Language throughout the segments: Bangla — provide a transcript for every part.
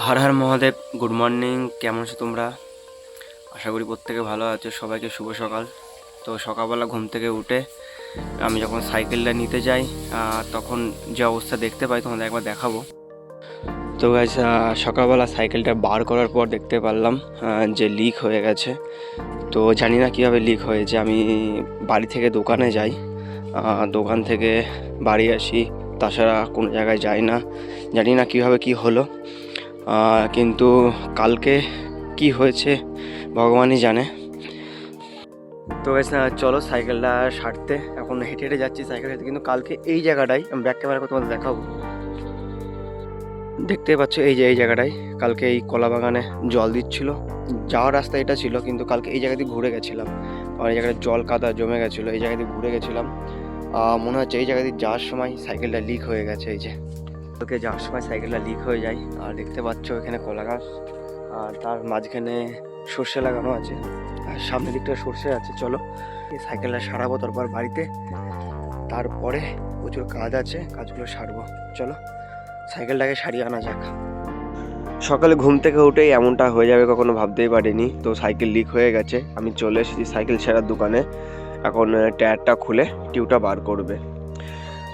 হর হর মহাদেব, গুড মর্নিং, কেমন আছো তোমরা? আশা করি প্রত্যেকে ভালো আছো, সবাইকে শুভ সকাল। তো সকালবেলা ঘুম থেকে উঠে আমি যখন সাইকেলটা নিতে যাই তখন যে অবস্থা দেখতে পাই, তোমাদের একবার দেখাবো। তো গাইজ সকালবেলা সাইকেলটা বার করার পর দেখতে পারলাম যে লিক হয়ে গেছে। তো জানি না কীভাবে লিক হয়েছে, আমি বাড়ি থেকে দোকানে যাই। দোকান থেকে বাড়ি আসি, তাছাড়া কোনো জায়গায় যাই না। জানি না কীভাবে কি হলো। কিন্তু কালকে কি হয়েছে, ভগবানই জানে। তো চলো সাইকেলটা সারতে। এখন হেঁটে হেঁটে যাচ্ছি সাইকেল হেঁটে কিন্তু কালকে এই জায়গাটাই, আমি ব্যাক ক্যামেরা তোমাদের দেখাবো। দেখতে পাচ্ছ, এই যে এই জায়গাটায় কালকে এই কলা বাগানে জল দিচ্ছিল। যাওয়ার রাস্তা এটা ছিল, কিন্তু কালকে এই জায়গা দিয়ে ঘুরে গেছিলাম। আর এই জায়গায় জল কাদা জমে গেছিল, এই জায়গা দিয়ে ঘুরে গেছিলাম। মনে হচ্ছে এই জায়গা দিয়ে যাওয়ার সময় সাইকেলটা লিক হয়ে গেছে, এই যে। কালকে যাওয়ার সময় সাইকেলটা লিক হয়ে যায় আর দেখতে পাচ্ছ এখানে কলা গাছ আর তার মাঝখানে সর্ষে লাগানো আছে। আর সামনের দিকটা সর্ষে আছে, চলো। এই সাইকেলটা সারাবো তারপর বাড়িতে। তারপরে প্রচুর কাজ আছে, কাজগুলো সারবো। চলো, সাইকেলটাকে সারিয়ে আনা যাক। সকালে ঘুম থেকে উঠেই এমনটা হয়ে যাবে, কখনো ভাবতেই পারিনি। তো সাইকেল লিক হয়ে গেছে। আমি চলে এসেছি সাইকেল সেরার দোকানে। এখন টায়ারটা খুলে টিউটা বার করবে।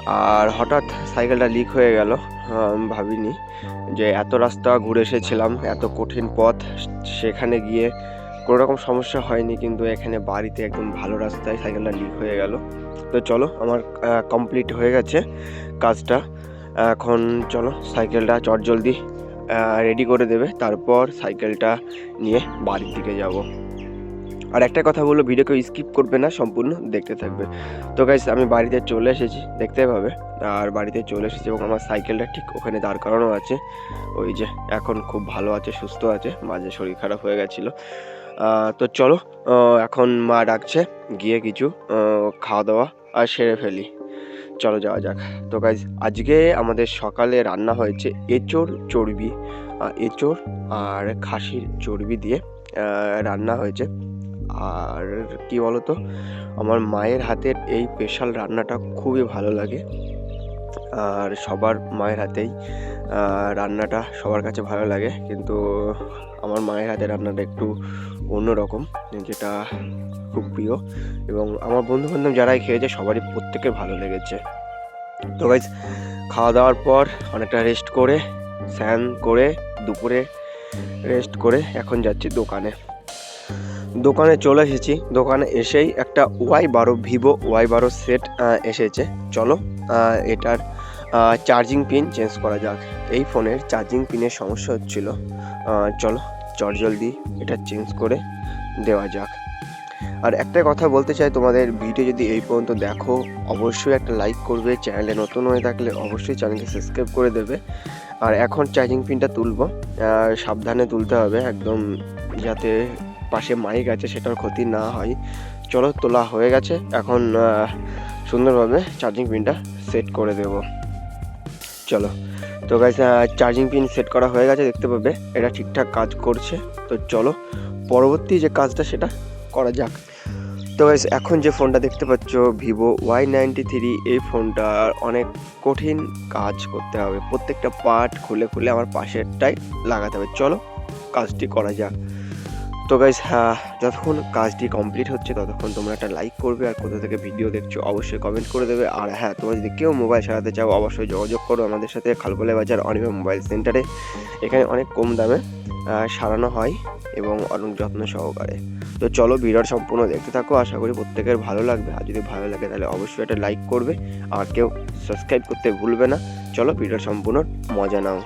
আর হঠাৎ সাইকেলটা লিক হয়ে গেল ভাবিনি যে এত রাস্তা ঘুরে এসেছিলাম, এত কঠিন পথ, সেখানে গিয়ে কোনো রকম সমস্যা হয়নি, কিন্তু এখানে বাড়িতে একদম ভালো রাস্তায় সাইকেলটা লিক হয়ে গেল। তো চলো, আমার কমপ্লিট হয়ে গেছে কাজটা। এখন চলো, সাইকেলটা চটজলদি রেডি করে দেবে, তারপর সাইকেলটা নিয়ে বাড়ির দিকে যাব। আর একটা কথা বলব ভিডিওকে স্কিপ করবে না, সম্পূর্ণ দেখতে থাকবে। তো গাইস আমি বাড়িতে চলে এসেছি, দেখতে পাবে। আর বাড়িতে চলে এসেছি এবং আমার সাইকেলটা ঠিক ওখানে দাঁড় করানো আছে। ওই যে, এখন খুব ভালো আছে, সুস্থ আছে, মাঝে শরীর খারাপ হয়ে গেছিল। তো চলো এখন মা ডাকছে, গিয়ে কিছু খাওয়া দাওয়া আর সেরে ফেলি। চলো যাওয়া যাক। তো গাইজ আজকে আমাদের সকালে রান্না হয়েছে এঁচোড় চর্বি। এঁচোড় আর খাসির চর্বি দিয়ে রান্না হয়েছে। আর কি বলতো? আমার মায়ের হাতের এই স্পেশাল রান্নাটা খুবই ভালো লাগে। আর সবার মায়ের হাতেই রান্নাটা সবার কাছে ভালো লাগে। কিন্তু আমার মায়ের হাতের রান্নাটা একটু অন্যরকম, যেটা খুব প্রিয়। এবং আমার বন্ধু বান্ধব যারাই খেয়েছে, সবারই প্রত্যেকের ভালো লেগেছে। তো গাইজ খাওয়া দাওয়ার পর অনেকটা রেস্ট করে, স্নান করে, দুপুরে রেস্ট করে এখন যাচ্ছি দোকানে। দোকানে চলে এসেছি। দোকানে এসেই একটা ওয়াই বারো, ভিভো ওয়াই বারো সেট এসেছে। চলো এটার চার্জিং পিন চেঞ্জ করা যাক। এই ফোনের চার্জিং পিনের সমস্যা হচ্ছিল। চলো, চট জলদি এটা চেঞ্জ করে দেওয়া যাক। আর একটা কথা বলতে চাই, তোমাদের ভিডিও যদি এই পর্যন্ত দেখো, অবশ্যই একটা লাইক করবে। চ্যানেলে নতুন হয়ে থাকলে অবশ্যই চ্যানেলকে সাবস্ক্রাইব করে দেবে। আর এখন চার্জিং পিনটা তুলবো। সাবধানে তুলতে হবে, একদম যাতে পাশে মাইক আছে, সেটার ক্ষতি না হয়। চলো, তোলা হয়ে গেছে। এখন সুন্দরভাবে চার্জিং পিনটা সেট করে দেব। চলো। তো গাইস চার্জিং পিন সেট করা হয়ে গেছে, দেখতে পাবে। এটা ঠিকঠাক কাজ করছে। তো চলো, পরবর্তী যে কাজটা, সেটা করা যাক। তো গাইস এখন যে ফোনটা দেখতে পাচ্ছ ভিভো ওয়াই নাইনটি থ্রি এই ফোনটার অনেক কঠিন কাজ করতে হবে। প্রত্যেকটা পার্ট খুলে খুলে আমার পাশেরটাই লাগাতে হবে। চলো, কাজটি করা যাক। তো গাইস হ্যাঁ যতক্ষণ কাজটি কমপ্লিট হচ্ছে, ততক্ষণ তোমরা একটা লাইক করবে আর কোথা থেকে ভিডিও দেখছ অবশ্যই কমেন্ট করে দেবে। আর হ্যাঁ তোমরা যদি কেউ মোবাইল সারাতে চাও, অবশ্যই যোগাযোগ করো আমাদের সাথে খালকোলে বাজার অনিমা মোবাইল সেন্টারে এখানে অনেক কম দামে সারানো হয় এবং অনেক যত্ন সহকারে। তো চলো ভিডিওর সম্পূর্ণ দেখতে থাকো, আশা করি প্রত্যেকের ভালো লাগবে। আর যদি ভালো লাগে, তাহলে অবশ্যই একটা লাইক করবে। আর কেউ সাবস্ক্রাইব করতে ভুলবে না। চলো ভিডিওর সম্পূর্ণ মজা নাও।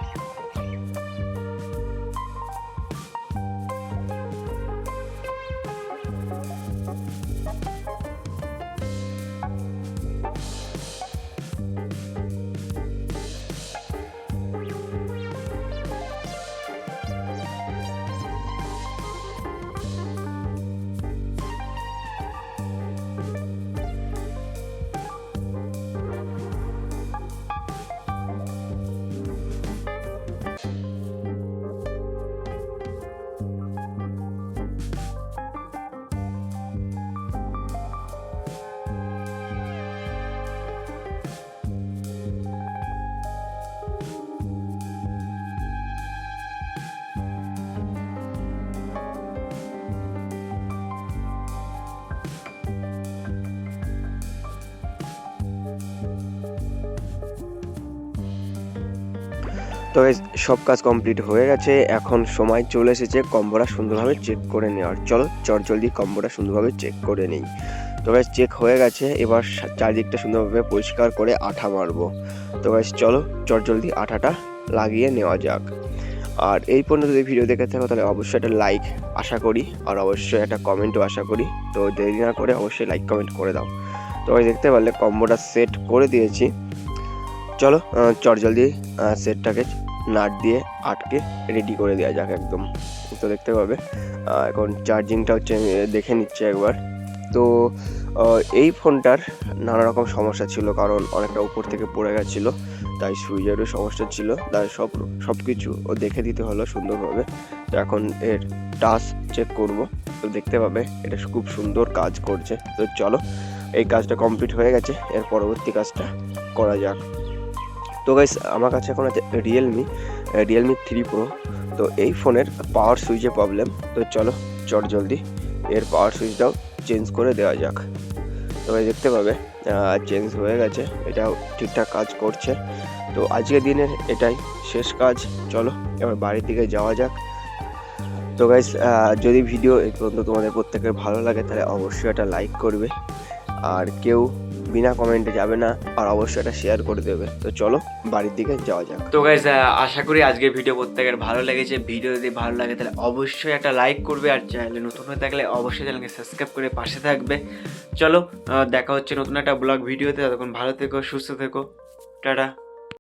তো guys, সব কাজ কমপ্লিট হয়ে গেছে। এখন সময় চলে এসেছে কম্বোটা সুন্দরভাবে চেক করে নেওয়ার। চলো চট জলদি কম্বোটা সুন্দরভাবে চেক করে নেই। তো গাইজ চেক হয়ে গেছে। এবার চারিদিকটা সুন্দরভাবে পরিষ্কার করে আঠা মারবো। তো গাইজ চলো চট জলদি আঠাটা লাগিয়ে নেওয়া যাক। আর এই পর্যন্ত যদি ভিডিও দেখে থাকো তাহলে অবশ্যই একটা লাইক আশা করি আর অবশ্যই একটা কমেন্টও আশা করি। তো দেরি না করে অবশ্যই লাইক কমেন্ট করে দাও। তো দেখতে পারলে কম্বোটা সেট করে দিয়েছি। চলো চট জলদি সেটটাকে নাট দিয়ে আটকে রেডি করে দেওয়া যাক একদম। তো দেখতে পাবে। এখন চার্জিংটা হচ্ছে আমি দেখে নিচ্ছি একবার। তো এই ফোনটার নানা রকম সমস্যা ছিল কারণ অনেকটা উপর থেকে পড়ে গেছিল, তাই সুইচেরও সমস্যা ছিল। তাই সব সব কিছু ও দেখে দিতে হলো সুন্দরভাবে। তো এখন এর টাচ চেক করব। তো দেখতে পাবে, এটা খুব সুন্দর কাজ করছে। তো চলো, এই কাজটা কমপ্লিট হয়ে গেছে। এর পরবর্তী কাজটা করা যাক। তো গাইস আমার কাছে এখন আছে রিয়েলমি রিয়েলমি থ্রি প্রো তো এই ফোনের পাওয়ার সুইচে প্রবলেম তো চলো, চট জলদি এর পাওয়ার সুইচটাও চেঞ্জ করে দেওয়া যাক। তো ভাই দেখতে পাবে চেঞ্জ হয়ে গেছে। এটাও ঠিকঠাক কাজ করছে। তো আজকের দিনের এটাই শেষ কাজ। চলো, এবার বাড়ির দিকে যাওয়া যাক। তো গাইস যদি ভিডিও এই পর্যন্ত তোমাদের প্রত্যেকের ভালো লাগে, তাহলে অবশ্যই একটা লাইক করবে। আর কেউ বিনা কমেন্টে যাবে না, আর অবশ্যই এটা শেয়ার করে দেবে। তো চলো, বাড়ির দিকে যাওয়া যাক। তো গাইজ আশা করি আজকে ভিডিও প্রত্যেকের ভালো লেগেছে। ভিডিও যদি ভালো লাগে, তাহলে অবশ্যই একটা লাইক করবে, আর চ্যানেলে নতুন হয়ে থাকলে অবশ্যই চ্যানেলকে সাবস্ক্রাইব করে পাশে থাকবে। চলো দেখা হচ্ছে নতুন একটা ব্লগ ভিডিওতে ততক্ষণ ভালো থেকো, সুস্থ থেকো। টাটা।